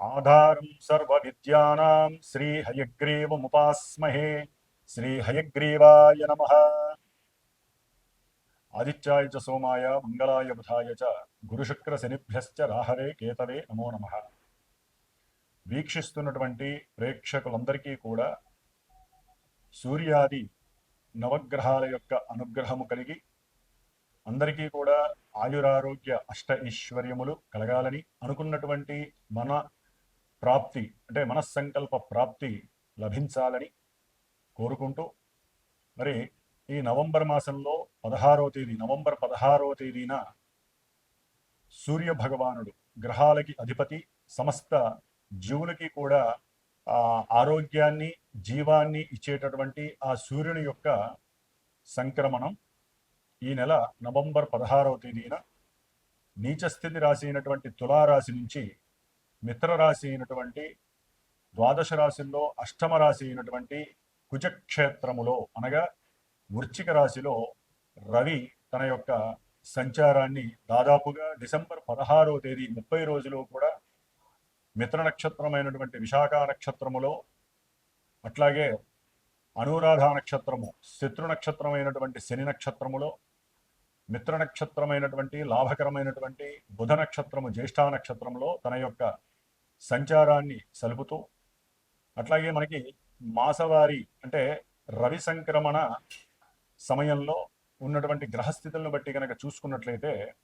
ఆధారం సర్వవిద్యానాం శ్రీ హయగ్రీవముపాస్మహే శ్రీ హయగ్రీవాయ నమ. ఆదిత్యాయ చ సోమాయ మంగళాయ బుధాయ చ గురుశుక్ర శనిభ్యశ్చ రాహరే కేతవే నమో నమ. వీక్షిస్తున్నటువంటి ప్రేక్షకులందరికీ కూడా సూర్యాది నవగ్రహాల యొక్క అనుగ్రహము కలిగి అందరికీ కూడా ఆయురారోగ్య అష్ట ఐశ్వర్యములు కలగాలని అనుకున్నటువంటి మన ప్రాప్తి అంటే మనస్సంకల్ప ప్రాప్తి లభించాలని కోరుకుంటూ మరి ఈ నవంబర్ మాసంలో పదహారవ తేదీ నవంబర్ పదహారవ తేదీన సూర్య భగవానుడు గ్రహాలకి అధిపతి సమస్త జీవులకి కూడా ఆ ఆరోగ్యాన్ని జీవాన్ని ఇచ్చేటటువంటి ఆ సూర్యుని యొక్క సంక్రమణం ఈ నెల నవంబర్ పదహారవ తేదీన నీచస్థితి రాసి అయినటువంటి తులారాశి నుంచి మిత్ర రాశి అయినటువంటి ద్వాదశ రాశుల్లో అష్టమ రాశి అయినటువంటి కుజక్షేత్రములో అనగా వృశ్చిక రాశిలో రవి తన యొక్క సంచారాన్ని దాదాపుగా డిసెంబర్ పదహారో తేదీ ముప్పై రోజులో కూడా మిత్ర నక్షత్రమైనటువంటి విశాఖ నక్షత్రములో అట్లాగే అనురాధ నక్షత్రము శత్రు నక్షత్రమైనటువంటి శని నక్షత్రములో మిత్ర నక్షత్రమైనటువంటి లాభకరమైనటువంటి బుధ నక్షత్రము జ్యేష్ఠ నక్షత్రంలో తన యొక్క సంచారాన్ని సలుపుతూ అట్లాగే మనకి మాసవారి అంటే రవి సంక్రమణ సమయంలో ఉన్నటువంటి గ్రహస్థితులను బట్టి కనుక చూసుకున్నట్లయితే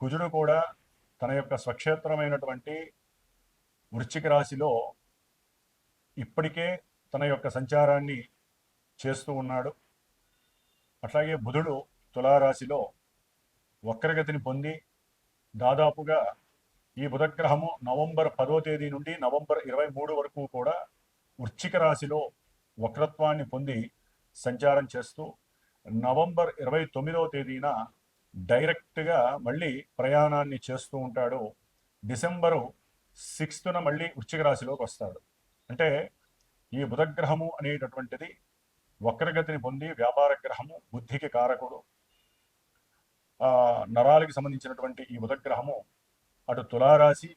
కుజుడు కూడా తన యొక్క స్వక్షేత్రమైనటువంటి వృశ్చిక రాశిలో ఇప్పటికే తన యొక్క సంచారాన్ని చేస్తూ ఉన్నాడు. అట్లాగే బుధుడు తులారాశిలో వక్రగతిని పొంది దాదాపుగా ఈ బుధగ్రహము నవంబర్ పదో తేదీ నుండి నవంబర్ ఇరవై మూడు వరకు కూడా వృశ్చిక రాశిలో వక్రత్వాన్ని పొంది సంచారం చేస్తూ నవంబర్ ఇరవై తొమ్మిదవ తేదీన డైరెక్ట్గా మళ్ళీ ప్రయాణాన్ని చేస్తూ ఉంటాడు. డిసెంబరు సిక్స్త్న మళ్ళీ వృశ్చిక రాశిలోకి వస్తాడు. అంటే ఈ బుధగ్రహము అనేటటువంటిది వక్రగతిని పొంది వ్యాపార గ్రహము బుద్ధికి కారకుడు ఆ నరాలకి సంబంధించినటువంటి ఈ బుధగ్రహము అటు తులారాశి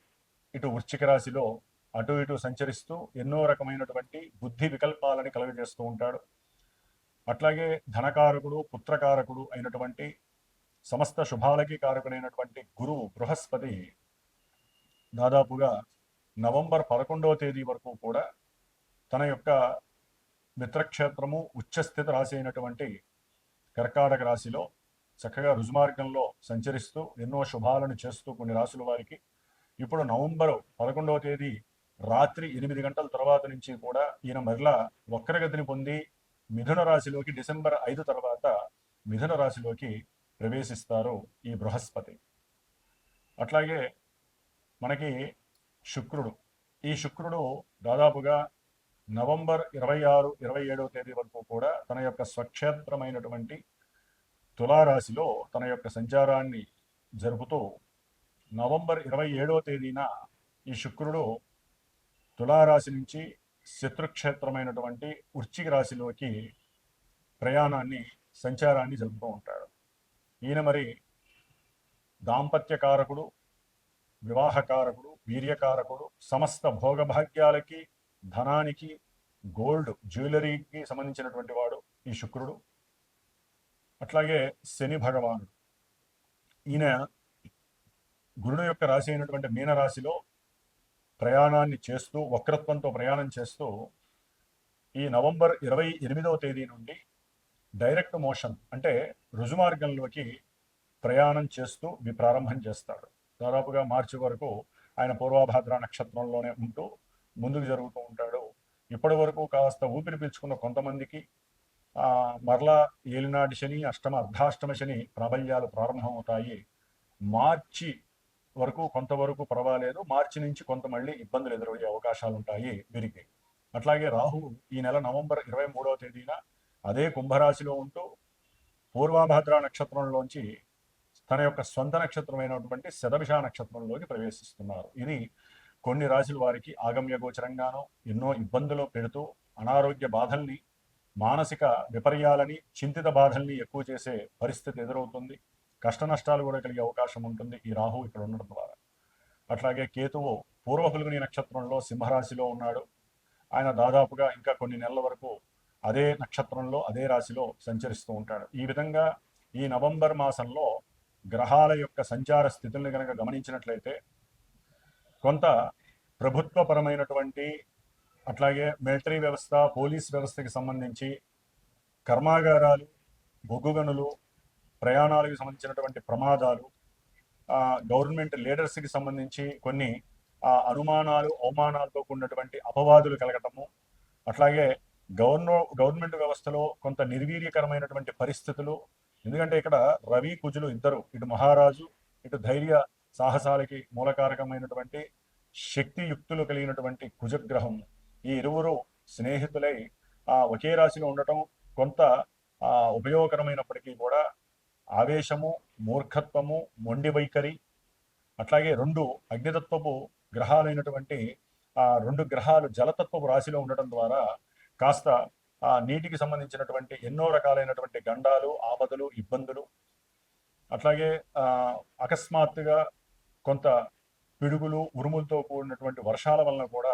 ఇటు వృశ్చిక రాశిలో అటు ఇటు సంచరిస్తూ ఎన్నో రకమైనటువంటి బుద్ధి వికల్పాలని కలుగజేస్తూ ఉంటాడు. అట్లాగే ధనకారకుడు పుత్రకారకుడు అయినటువంటి సమస్త శుభాలకి కారకుడైనటువంటి గురువు బృహస్పతి దాదాపుగా నవంబర్ పదకొండవ తేదీ వరకు కూడా తన యొక్క మిత్రక్షేత్రము ఉచ్చస్థిత రాశి అయినటువంటి కర్కాటక రాశిలో చక్కగా రుజుమార్గంలో సంచరిస్తూ ఎన్నో శుభాలను చేస్తూ కొన్ని రాసుల వారికి. ఇప్పుడు నవంబర్ పదకొండవ తేదీ రాత్రి ఎనిమిది గంటల తర్వాత నుంచి కూడా ఈయన మరలా వక్రగతిని పొంది మిథున రాశిలోకి డిసెంబర్ ఐదు తర్వాత మిథున రాశిలోకి ప్రవేశిస్తారు ఈ బృహస్పతి. అట్లాగే మనకి శుక్రుడు. ఈ శుక్రుడు దాదాపుగా నవంబర్ ఇరవై ఆరు ఇరవై ఏడవ తేదీ వరకు కూడా తన యొక్క స్వక్షేత్రమైనటువంటి తులారాశిలో తన యొక్క సంచారాన్ని జరుపుతూ నవంబర్ ఇరవై ఏడవ తేదీన ఈ శుక్రుడు తులారాశి నుంచి శత్రుక్షేత్రమైనటువంటి వృశ్చిక రాశిలోకి ప్రయాణాన్ని సంచారాన్ని జరుపుతూ ఉంటాడు. ఈయన మరి దాంపత్యకారకుడు వివాహకారకుడు వీర్యకారకుడు సమస్త భోగభాగ్యాలకి ధనానికి గోల్డ్ జ్యువెలరీకి సంబంధించినటువంటి వాడు ఈ శుక్రుడు. అట్లాగే శని భగవానుడు. ఈయన గురుడు యొక్క రాశి అయినటువంటి మీనరాశిలో ప్రయాణాన్ని చేస్తూ వక్రత్వంతో ప్రయాణం చేస్తూ ఈ నవంబర్ ఇరవై ఎనిమిదవ తేదీ నుండి డైరెక్ట్ మోషన్ అంటే రుజుమార్గంలోకి ప్రయాణం చేస్తూ ప్రారంభం చేస్తాడు. దాదాపుగా మార్చి వరకు ఆయన పూర్వాభాద్ర నక్షత్రంలోనే ఉంటూ ముందుకు జరుగుతూ ఉంటాడు. ఇప్పటి వరకు కాస్త ఊపిరి పీల్చుకున్న కొంతమందికి మరలా ఏలినాటి శని అష్టమ అర్ధాష్టమ శని ప్రాబల్యాలు ప్రారంభమవుతాయి. మార్చి వరకు కొంతవరకు పర్వాలేదు. మార్చి నుంచి కొంత మళ్ళీ ఇబ్బందులు ఎదురయ్యే అవకాశాలు ఉంటాయి వీరికి. అట్లాగే రాహు ఈ నెల నవంబర్ ఇరవై మూడవ తేదీన అదే కుంభరాశిలో ఉంటూ పూర్వాభద్ర నక్షత్రంలోంచి తన యొక్క సొంత నక్షత్రమైనటువంటి శతభిష నక్షత్రంలోకి ప్రవేశిస్తున్నారు. ఇది కొన్ని రాశుల వారికి ఆగమ్య గోచరంగానో ఎన్నో ఇబ్బందులు పెడుతూ అనారోగ్య బాధల్ని మానసిక విపర్యాలని చింతిత బాధల్ని ఎక్కువ చేసే పరిస్థితి ఎదురవుతుంది. కష్ట నష్టాలు కూడా కలిగే అవకాశం ఉంటుంది ఈ రాహు ఇక్కడ ఉండడం ద్వారా. అట్లాగే కేతువు పూర్వకులుగుని నక్షత్రంలో సింహరాశిలో ఉన్నాడు. ఆయన దాదాపుగా ఇంకా కొన్ని నెలల వరకు అదే నక్షత్రంలో అదే రాశిలో సంచరిస్తూ ఉంటాడు. ఈ విధంగా ఈ నవంబర్ మాసంలో గ్రహాల యొక్క సంచార స్థితుల్ని కనుక గమనించినట్లయితే కొంత ప్రభుత్వపరమైనటువంటి అట్లాగే మిలిటరీ వ్యవస్థ పోలీస్ వ్యవస్థకి సంబంధించి కర్మాగారాలు బొగ్గుగనులు ప్రయాణాలకు సంబంధించినటువంటి ప్రమాదాలు గవర్నమెంట్ లీడర్స్కి సంబంధించి కొన్ని అనుమానాలు అవమానాలతో కూడినటువంటి అపవాదులు కలగటము అట్లాగే గవర్న గవర్నమెంట్ వ్యవస్థలో కొంత నిర్వీర్యకరమైనటువంటి పరిస్థితులు ఎందుకంటే ఇక్కడ రవి కుజులు ఇద్దరు ఇటు మహారాజు ఇటు ధైర్య సాహసాలకి మూలకారకమైనటువంటి శక్తియుక్తులు కలిగినటువంటి కుజగ్రహం ఈ ఇరువురు స్నేహితులై ఆ ఒకే రాశిలో ఉండటం కొంత ఉపయోగకరమైనప్పటికీ కూడా ఆవేశము మూర్ఖత్వము మొండి వైఖరి అట్లాగే రెండు అగ్నితత్వపు గ్రహాలైనటువంటి ఆ రెండు గ్రహాలు జలతత్వపు రాశిలో ఉండటం ద్వారా కాస్త ఆ నీటికి సంబంధించినటువంటి ఎన్నో రకాలైనటువంటి గండాలు ఆపదలు ఇబ్బందులు అట్లాగే అకస్మాత్తుగా కొంత పిడుగులు ఉరుములతో కూడినటువంటి వర్షాల వలన కూడా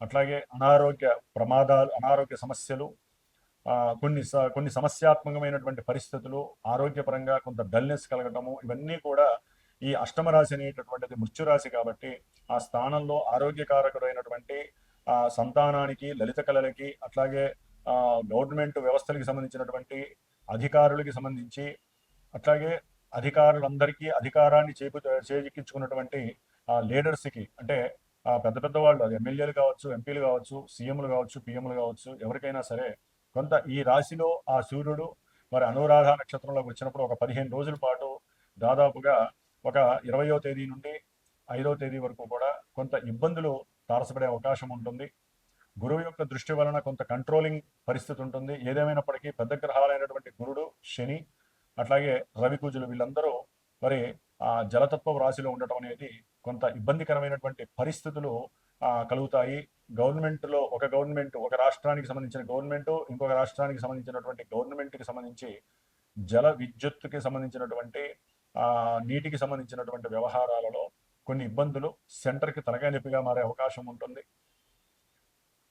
అట్లాగే అనారోగ్య ప్రమాదాలు అనారోగ్య సమస్యలు కొన్ని కొన్ని సమస్యాత్మకమైనటువంటి పరిస్థితులు ఆరోగ్యపరంగా కొంత డల్నెస్ కలగటము ఇవన్నీ కూడా ఈ అష్టమ రాశి అనేటటువంటిది మృత్యురాశి కాబట్టి ఆ స్థానంలో ఆరోగ్యకారకుడైనటువంటి ఆ సంతానానికి లలిత కళలకి అట్లాగే గవర్నమెంట్ వ్యవస్థలకు సంబంధించినటువంటి అధికారులకి సంబంధించి అట్లాగే అధికారులందరికీ అధికారాన్ని చేపు చేజిక్కించుకున్నటువంటి ఆ లీడర్స్కి అంటే పెద్ద పెద్ద వాళ్ళు ఎమ్మెల్యేలు కావచ్చు ఎంపీలు కావచ్చు సీఎంలు కావచ్చు పిఎంలు కావచ్చు ఎవరికైనా సరే కొంత ఈ రాశిలో ఆ సూర్యుడు మరి అనురాధ నక్షత్రంలోకి వచ్చినప్పుడు ఒక పదిహేను రోజుల పాటు దాదాపుగా ఒక ఇరవయో తేదీ నుండి ఐదో తేదీ వరకు కూడా కొంత ఇబ్బందులు తారసపడే అవకాశం ఉంటుంది. గురువు యొక్క దృష్టి వలన కొంత కంట్రోలింగ్ పరిస్థితి ఉంటుంది. ఏదేమైనప్పటికీ పెద్ద గ్రహాలైనటువంటి గురుడు శని అట్లాగే రవికుజులు వీళ్ళందరూ మరి ఆ జలతత్వ రాశిలో ఉండటం అనేది కొంత ఇబ్బందికరమైనటువంటి పరిస్థితులు కలుగుతాయి. గవర్నమెంట్లో ఒక గవర్నమెంట్ ఒక రాష్ట్రానికి సంబంధించిన గవర్నమెంట్ ఇంకొక రాష్ట్రానికి సంబంధించినటువంటి గవర్నమెంట్కి సంబంధించి జల విద్యుత్తుకి సంబంధించినటువంటి నీటికి సంబంధించినటువంటి వ్యవహారాలలో కొన్ని ఇబ్బందులు సెంటర్కి తలకాయ మారే అవకాశం ఉంటుంది.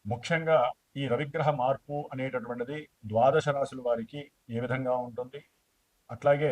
ముఖ్యంగా ఈ రవిగ్రహ మార్పు అనేటటువంటిది ద్వాదశ రాశుల వారికి ఏ విధంగా ఉంటుంది? అట్లాగే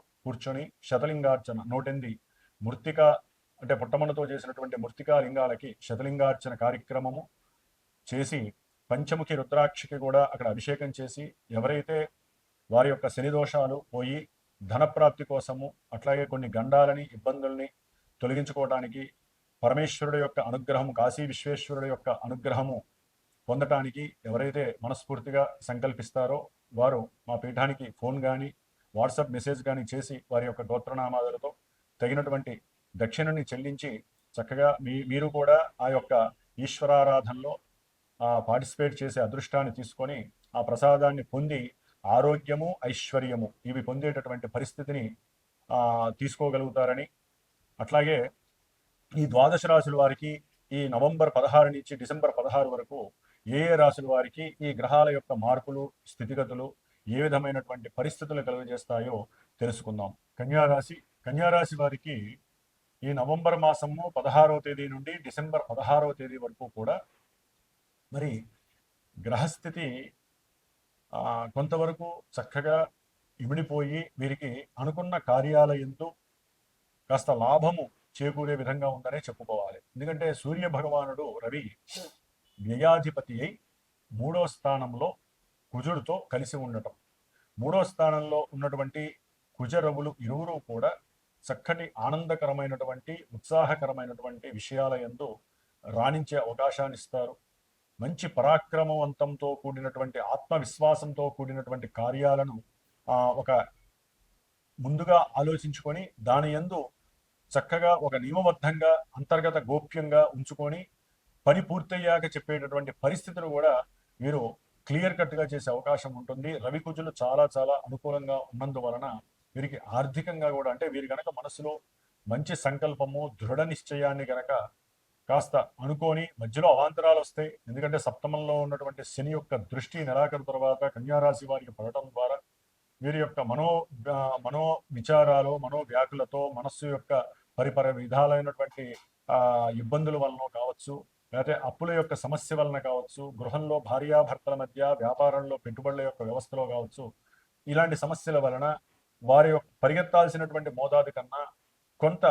కూర్చొని శతలింగార్చన నోటెంది మృతిక అంటే పుట్టమన్నతో చేసినటువంటి మృతికా లింగాలకి శతలింగార్చన కార్యక్రమము చేసి పంచముఖి రుద్రాక్షికి కూడా అక్కడ అభిషేకం చేసి ఎవరైతే వారి యొక్క శని దోషాలు పోయి ధనప్రాప్తి కోసము అట్లాగే కొన్ని గండాలని ఇబ్బందుల్ని తొలగించుకోవడానికి పరమేశ్వరుడు యొక్క అనుగ్రహము కాశీ విశ్వేశ్వరుడు యొక్క అనుగ్రహము పొందటానికి ఎవరైతే మనస్ఫూర్తిగా సంకల్పిస్తారో వారు మా పీఠానికి ఫోన్ కానీ వాట్సాప్ మెసేజ్ కానీ చేసి వారి యొక్క గోత్రనామాదులతో తగినటువంటి దక్షిణని చెల్లించి చక్కగా మీ మీరు కూడా ఆ యొక్క ఈశ్వరారాధనలో పార్టిసిపేట్ చేసే అదృష్టాన్ని తీసుకొని ఆ ప్రసాదాన్ని పొంది ఆరోగ్యము ఐశ్వర్యము ఇవి పొందేటటువంటి పరిస్థితిని తీసుకోగలుగుతారని. అట్లాగే ఈ ద్వాదశ రాశుల వారికి ఈ నవంబర్ పదహారు నుంచి డిసెంబర్ పదహారు వరకు ఏ ఏ రాశుల వారికి ఈ గ్రహాల యొక్క మార్పులు స్థితిగతులు ఏ విధమైనటువంటి పరిస్థితులు కలుగజేస్తాయో తెలుసుకుందాం. కన్యారాశి కన్యారాశి వారికి ఈ నవంబర్ మాసము పదహారవ తేదీ నుండి డిసెంబర్ పదహారవ తేదీ వరకు కూడా మరి గ్రహస్థితి ఆ, కొంతవరకు చక్కగా ఇమిడిపోయి వీరికి అనుకున్న కార్యాలయంతో కాస్త లాభము చేకూరే విధంగా ఉందనే చెప్పుకోవాలి. ఎందుకంటే సూర్య భగవానుడు రవి వ్యయాధిపతి అయి మూడో స్థానంలో కుజుడితో కలిసి ఉండటం. మూడో స్థానంలో ఉన్నటువంటి కుజరవులు ఇరువురు కూడా చక్కటి ఆనందకరమైనటువంటి ఉత్సాహకరమైనటువంటి విషయాల యందు రాణించే అవకాశాన్ని ఇస్తారు మంచి పరాక్రమవంతంతో కూడినటువంటి ఆత్మవిశ్వాసంతో కూడినటువంటి కార్యాలను ఒక ముందుగా ఆలోచించుకొని దాని యందు చక్కగా ఒక నియమబద్ధంగా అంతర్గత గోప్యంగా ఉంచుకొని పని పూర్తయ్యాక చెప్పేటటువంటి పరిస్థితులు కూడా వీరు క్లియర్ కట్గా చేసే అవకాశం ఉంటుంది. రవి కుజులు చాలా చాలా అనుకూలంగా ఉన్నందువలన వీరికి ఆర్థికంగా కూడా అంటే వీరి గనక మనసులో మంచి సంకల్పము దృఢ నిశ్చయాన్ని గనక కాస్త అనుకోని మధ్యలో అవాంతరాలు వస్తాయి. ఎందుకంటే సప్తమంలో ఉన్నటువంటి శని యొక్క దృష్టి నెలాఖరు తర్వాత కన్యారాశి వారికి పడటం ద్వారా వీరి యొక్క మనో మనో విచారాలు మనో వ్యాకులతో మనస్సు యొక్క పరిపర విధాలైనటువంటి ఆ ఇబ్బందుల వలన కావచ్చు. లేకపోతే అప్పుల యొక్క సమస్య వలన కావచ్చు గృహంలో భార్యాభర్తల మధ్య వ్యాపారంలో పెట్టుబడుల యొక్క వ్యవస్థలో కావచ్చు ఇలాంటి సమస్యల వలన వారి యొక్క పరిగెత్తాల్సినటువంటి మోతాదు కన్నా కొంత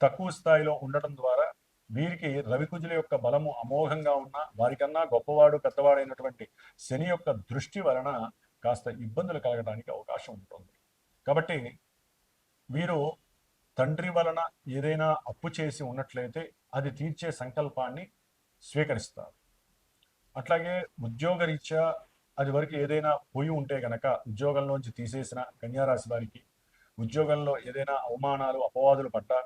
తక్కువ స్థాయిలో ఉండటం ద్వారా వీరికి రవికుజుల యొక్క బలము అమోఘంగా ఉన్న వారికన్నా గొప్పవాడు పెద్దవాడైనటువంటి శని యొక్క దృష్టి వలన కాస్త ఇబ్బందులు కలగడానికి అవకాశం ఉంటుంది. కాబట్టి వీరు తండ్రి వలన ఏదైనా అప్పు చేసి ఉన్నట్లయితే అది తీర్చే సంకల్పాన్ని స్వీకరిస్తారు. అట్లాగే ఉద్యోగరీత్యా అది వరకు ఏదైనా పోయి ఉంటే కనుక ఉద్యోగంలోంచి తీసేసిన కన్యారాశి వారికి ఉద్యోగంలో ఏదైనా అవమానాలు అపవాదులు పడ్డా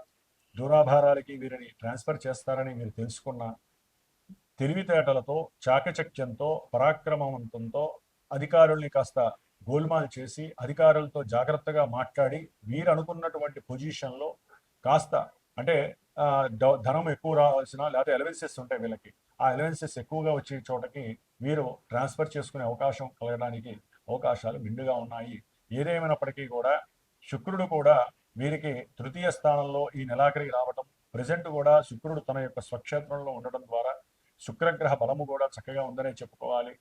దూరాభారాలకి వీరిని ట్రాన్స్ఫర్ చేస్తారని మీరు తెలుసుకున్న తెలివితేటలతో చాకచక్యంతో పరాక్రమవంతంతో అధికారుల్ని కాస్త గోల్మాల్ చేసి అధికారులతో జాగ్రత్తగా మాట్లాడి వీరు అనుకున్నటువంటి పొజిషన్లో కాస్త అంటే ధనం ఎక్కువ రావాల్సిన లేకపోతే ఎలవెన్సెస్ ఉంటాయి వీళ్ళకి. ఆ ఎలవెన్సెస్ ఎక్కువగా వచ్చే చోటకి వీరు ట్రాన్స్ఫర్ చేసుకునే అవకాశం కలగడానికి అవకాశాలు మిండుగా ఉన్నాయి. ఏదేమైనప్పటికీ కూడా శుక్రుడు కూడా వీరికి తృతీయ స్థానంలో ఈ నెలాఖరికి రావటం ప్రజెంట్ కూడా శుక్రుడు తన యొక్క స్వక్షేత్రంలో ఉండటం ద్వారా శుక్రగ్రహ బలము కూడా చక్కగా ఉందనే చెప్పుకోవాలి.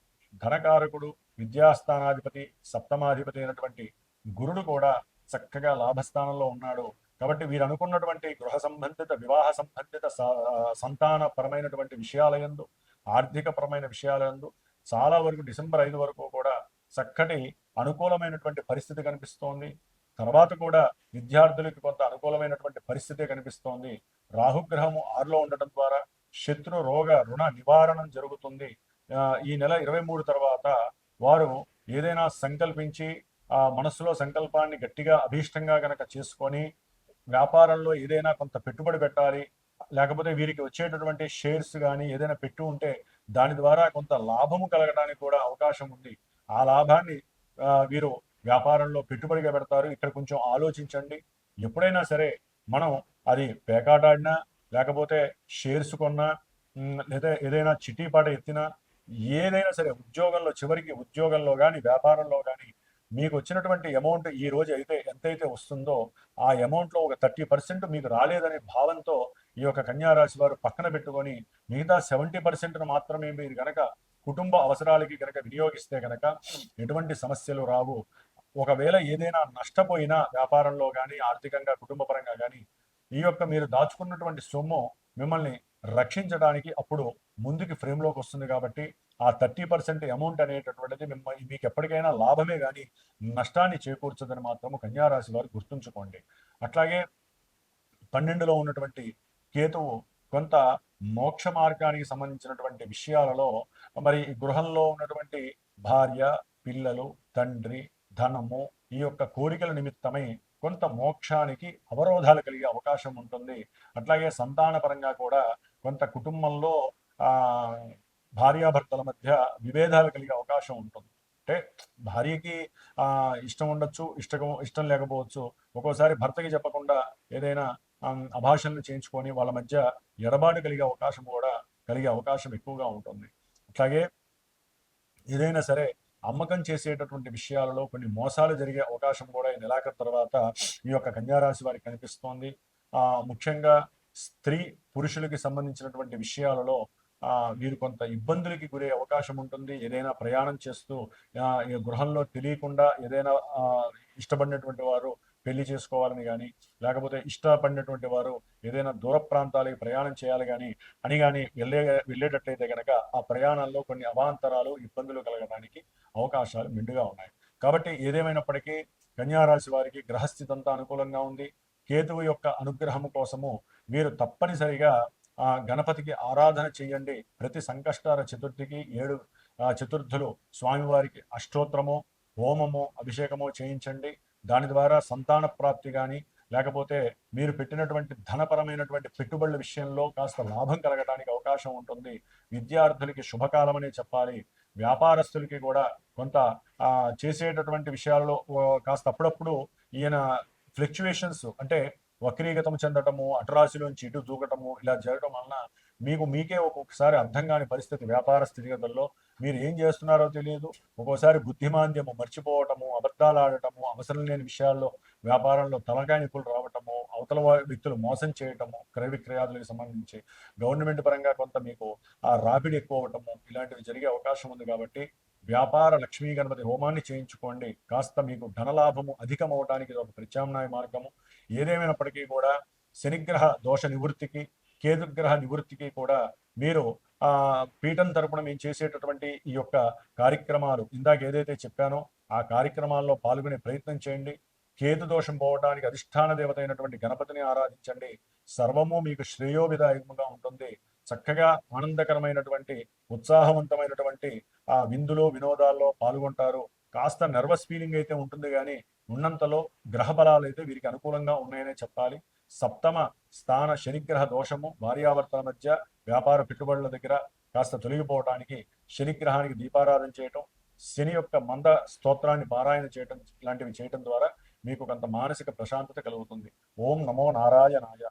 ధనకారకుడు విద్యాస్థానాధిపతి సప్తమాధిపతి అయినటువంటి గురుడు కూడా చక్కగా లాభస్థానంలో ఉన్నాడు. కాబట్టి వీరు అనుకున్నటువంటి గృహ సంబంధిత వివాహ సంబంధిత స- సంతాన పరమైనటువంటి విషయాలయందు ఆర్థిక పరమైన విషయాలందు చాలా వరకు డిసెంబర్ ఐదు వరకు కూడా చక్కటి అనుకూలమైనటువంటి పరిస్థితి కనిపిస్తోంది. తర్వాత కూడా విద్యార్థులకి కొంత అనుకూలమైనటువంటి పరిస్థితి కనిపిస్తోంది. రాహుగ్రహము ఆరులో ఉండటం ద్వారా శత్రు రోగ రుణ నివారణం జరుగుతుంది. ఈ నెల ఇరవై మూడు తర్వాత వారు ఏదైనా సంకల్పించి ఆ మనసులో సంకల్పాన్ని గట్టిగా అభీష్టంగా గనక చేసుకొని వ్యాపారంలో ఏదైనా కొంత పెట్టుబడి పెట్టాలి లేకపోతే వీరికి వచ్చేటటువంటి షేర్స్ కానీ ఏదైనా పెట్టు ఉంటే దాని ద్వారా కొంత లాభము కలగడానికి కూడా అవకాశం ఉంది. ఆ లాభాన్ని వీరు వ్యాపారంలో పెట్టుబడిగా పెడతారు. ఇక్కడ కొంచెం ఆలోచించండి. ఎప్పుడైనా సరే మనం అది పేకాటాడినా లేకపోతే షేర్స్ కొన్నా లేదా ఏదైనా చిట్టీపాట ఎత్తినా ఏదైనా సరే ఉద్యోగంలో చివరికి ఉద్యోగంలో కానీ వ్యాపారంలో కానీ మీకు వచ్చినటువంటి అమౌంట్ ఈ రోజు అయితే ఎంతైతే వస్తుందో ఆ అమౌంట్లో ఒక థర్టీ పర్సెంట్ మీకు రాలేదనే భావంతో ఈ యొక్క కన్యారాశి వారు పక్కన పెట్టుకొని మిగతా సెవెంటీ పర్సెంట్ను మాత్రమే మీరు కనుక కుటుంబ అవసరాలకి కనుక వినియోగిస్తే గనక ఎటువంటి సమస్యలు రావు. ఒకవేళ ఏదైనా నష్టపోయినా వ్యాపారంలో కానీ ఆర్థికంగా కుటుంబ పరంగా కానీ ఈ యొక్క మీరు దాచుకున్నటువంటి సొమ్ము మిమ్మల్ని రక్షించడానికి అప్పుడు ముందుకి ఫ్రేమ్లోకి వస్తుంది కాబట్టి ఆ థర్టీ పర్సెంట్ అమౌంట్ అనేటటువంటిది మిమ్మల్ని మీకు ఎప్పటికైనా లాభమే కానీ నష్టాన్ని చేకూర్చదని మాత్రము కన్యారాశి వారు గుర్తుంచుకోండి. అట్లాగే పన్నెండులో ఉన్నటువంటి కేతువు కొంత మోక్ష మార్గానికి సంబంధించినటువంటి విషయాలలో మరి ఈ గృహంలో ఉన్నటువంటి భార్య పిల్లలు తండ్రి ధనము ఈ యొక్క కోరికల నిమిత్తమై కొంత మోక్షానికి అవరోధాలు కలిగే అవకాశం ఉంటుంది. అట్లాగే సంతాన పరంగా కూడా కొంత కుటుంబంలో భార్యాభర్తల మధ్య విభేదాలు కలిగే అవకాశం ఉంటుంది. అంటే భార్యకి ఆ ఇష్టం ఉండొచ్చు ఇష్టం ఇష్టం లేకపోవచ్చు ఒక్కోసారి భర్తకి చెప్పకుండా ఏదైనా అభాషణలు చేయించుకొని వాళ్ళ మధ్య ఎడబాటు కలిగే అవకాశం కూడా కలిగే అవకాశం ఎక్కువగా ఉంటుంది. అట్లాగే ఏదైనా సరే అమ్మకం చేసేటటువంటి విషయాలలో కొన్ని మోసాలు జరిగే అవకాశం కూడా ఈ నెలాఖరు తర్వాత ఈ యొక్క కన్యారాశి వారికి కనిపిస్తోంది. ఆ ముఖ్యంగా స్త్రీ పురుషులకి సంబంధించినటువంటి విషయాలలో వీరు కొంత ఇబ్బందులకి గురే అవకాశం ఉంటుంది. ఏదైనా ప్రయాణం చేస్తూ గృహంలో తెలియకుండా ఏదైనా ఇష్టపడినటువంటి వారు పెళ్ళి చేసుకోవాలని కానీ లేకపోతే ఇష్టపడినటువంటి వారు ఏదైనా దూర ప్రాంతాలకి ప్రయాణం చేయాలి కానీ అని కానీ వెళ్ళే వెళ్ళేటట్లయితే కనుక ఆ ప్రయాణాల్లో కొన్ని అవాంతరాలు ఇబ్బందులు కలగడానికి అవకాశాలు మెండుగా ఉన్నాయి. కాబట్టి ఏదేమైనప్పటికీ కన్యారాశి వారికి గ్రహస్థితి అంతా అనుకూలంగా ఉంది. కేతువు యొక్క అనుగ్రహం కోసము వీరు తప్పనిసరిగా ఆ గణపతికి ఆరాధన చేయండి. ప్రతి సంకష్టార చతుర్థికి ఏడు చతుర్థులు స్వామివారికి అష్టోత్తరము హోమము అభిషేకము చేయించండి. దాని ద్వారా సంతాన ప్రాప్తి కానీ లేకపోతే మీరు పెట్టినటువంటి ధనపరమైనటువంటి పెట్టుబడుల విషయంలో కాస్త లాభం కలగడానికి అవకాశం ఉంటుంది. విద్యార్థులకి శుభకాలం అనే చెప్పాలి. వ్యాపారస్తులకి కూడా కొంత చేసేటటువంటి విషయాల్లో కాస్త అప్పుడప్పుడు ఈయన ఫ్లక్చువేషన్స్ అంటే వక్రీగతం చెందటము అటరాశిలోంచి ఇటు దూకటము ఇలా జరగడం వలన మీకు మీకే ఒక్కొక్కసారి అర్థం కాని పరిస్థితి వ్యాపార స్థితిగతుల్లో మీరు ఏం చేస్తున్నారో తెలియదు. ఒక్కోసారి బుద్ధిమాంద్యము మర్చిపోవటము అబద్ధాలు ఆడటము అవసరం లేని విషయాల్లో వ్యాపారంలో తలకాయ నిప్పులు రావటము అవతల వ్యక్తులు మోసం చేయటము క్రయ విక్రయాదులకు సంబంధించి గవర్నమెంట్ పరంగా కొంత మీకు ఆ రాపిడి ఎక్కువ అవటము ఇలాంటివి జరిగే అవకాశం ఉంది కాబట్టి వ్యాపార లక్ష్మీ గణపతి హోమాన్ని చేయించుకోండి. కాస్త మీకు ధనలాభము అధికం అవడానికి ఒక ప్రత్యామ్నాయ మార్గము. ఏదేమైనప్పటికీ కూడా శనిగ్రహ దోష నివృత్తికి కేతుగ్రహ నివృత్తికి కూడా మీరు ఆ పీఠం తరపున మేము చేసేటటువంటి ఈ యొక్క కార్యక్రమాలు ఇందాక ఏదైతే చెప్పానో ఆ కార్యక్రమాల్లో పాల్గొనే ప్రయత్నం చేయండి. కేతు దోషం పోవడానికి అధిష్టాన దేవత అయినటువంటి గణపతిని ఆరాధించండి. సర్వము మీకు శ్రేయోవిదాయకముగా ఉంటుంది. చక్కగా ఆనందకరమైనటువంటి ఉత్సాహవంతమైనటువంటి ఆ విందులో వినోదాల్లో పాల్గొంటారు. కాస్త నర్వస్ ఫీలింగ్ అయితే ఉంటుంది కానీ ఉన్నంతలో గ్రహ బలాలు అయితే వీరికి అనుకూలంగా ఉన్నాయనే చెప్పాలి. సప్తమ స్థాన శనిగ్రహ దోషము భార్యాభర్తల మధ్య వ్యాపార పెట్టుబడుల దగ్గర కాస్త తొలగిపోవటానికి శనిగ్రహానికి దీపారాధన చేయటం శని యొక్క మంద స్తోత్రాన్ని పారాయణ చేయటం లాంటివి చేయటం ద్వారా మీకు కొంత మానసిక ప్రశాంతత కలుగుతుంది. ఓం నమో నారాయణాయ.